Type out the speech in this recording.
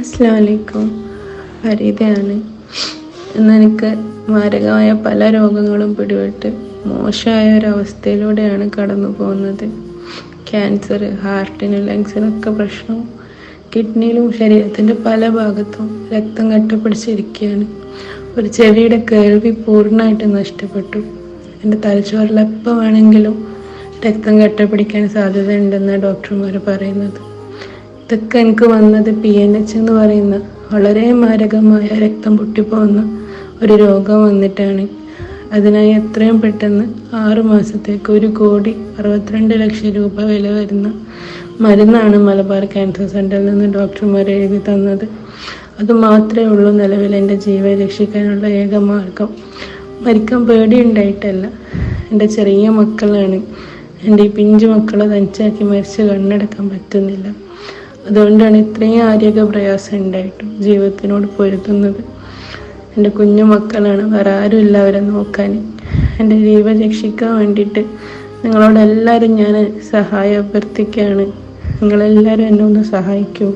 അസ്സാം വലൈക്കും ഫരീദയാണ് ഇന്ന് എനിക്ക് മാരകമായ പല രോഗങ്ങളും പിടിപെട്ട് മോശമായ ഒരവസ്ഥയിലൂടെയാണ് കടന്നു പോകുന്നത് ക്യാൻസർ ഹാർട്ടിന് ലങ്സിനൊക്കെ പ്രശ്നവും കിഡ്നിയിലും ശരീരത്തിന്റെ പല ഭാഗത്തും രക്തം കട്ടപ്പിടിച്ചിരിക്കുകയാണ്. ഒരു ചെവിയുടെ കേൾവി പൂർണമായിട്ട് നഷ്ടപ്പെട്ടു. എന്റെ തലച്ചോറിൽ എപ്പോൾ വേണമെങ്കിലും രക്തം കെട്ടപ്പിടിക്കാൻ സാധ്യതയുണ്ടെന്നാണ് ഡോക്ടർമാർ പറയുന്നത്. ഇതൊക്കെ എനിക്ക് വന്നത് പി എൻ എച്ച് എന്ന് പറയുന്ന വളരെ മാരകമായ രക്തം പൊട്ടിപ്പോകുന്ന ഒരു രോഗം വന്നിട്ടാണ്. അതിനായി എത്രയും പെട്ടെന്ന് ആറ് മാസത്തേക്ക് ഒരു കോടി അറുപത്തിരണ്ട് ലക്ഷം രൂപ വില വരുന്ന മരുന്നാണ് മലബാർ ക്യാൻസർ സെന്ററിൽ നിന്ന് ഡോക്ടർമാർ എഴുതി തന്നത്. അത് മാത്രമേ ഉള്ളൂ നിലവിൽ എന്റെ ജീവൻ രക്ഷിക്കാനുള്ള ഏക മാർഗം. മരിക്കാൻ പേടിയുണ്ടായിട്ടല്ല. എന്റെ ചെറിയ മക്കളാണ്. എന്റെ ഈ പിഞ്ചു മക്കളെ തനിച്ചാക്കി മരിച്ച് കണ്ണെടുക്കാൻ പറ്റുന്നില്ല. അതുകൊണ്ടാണ് ഇത്രയും ആരോഗ്യ പ്രയാസം ഉണ്ടായിട്ടും ജീവിതത്തിനോട് പൊരുത്തുന്നത് എന്റെ കുഞ്ഞു മക്കളാണ് വേറെ അവരെ നോക്കാൻ. എന്റെ ജീവൻ രക്ഷിക്കാൻ വേണ്ടിയിട്ട് നിങ്ങളോട് എല്ലാവരും ഞാൻ സഹായം അഭ്യർത്ഥിക്കുകയാണ് നിങ്ങളെല്ലാവരും എന്നെ ഒന്ന് സഹായിക്കൂ.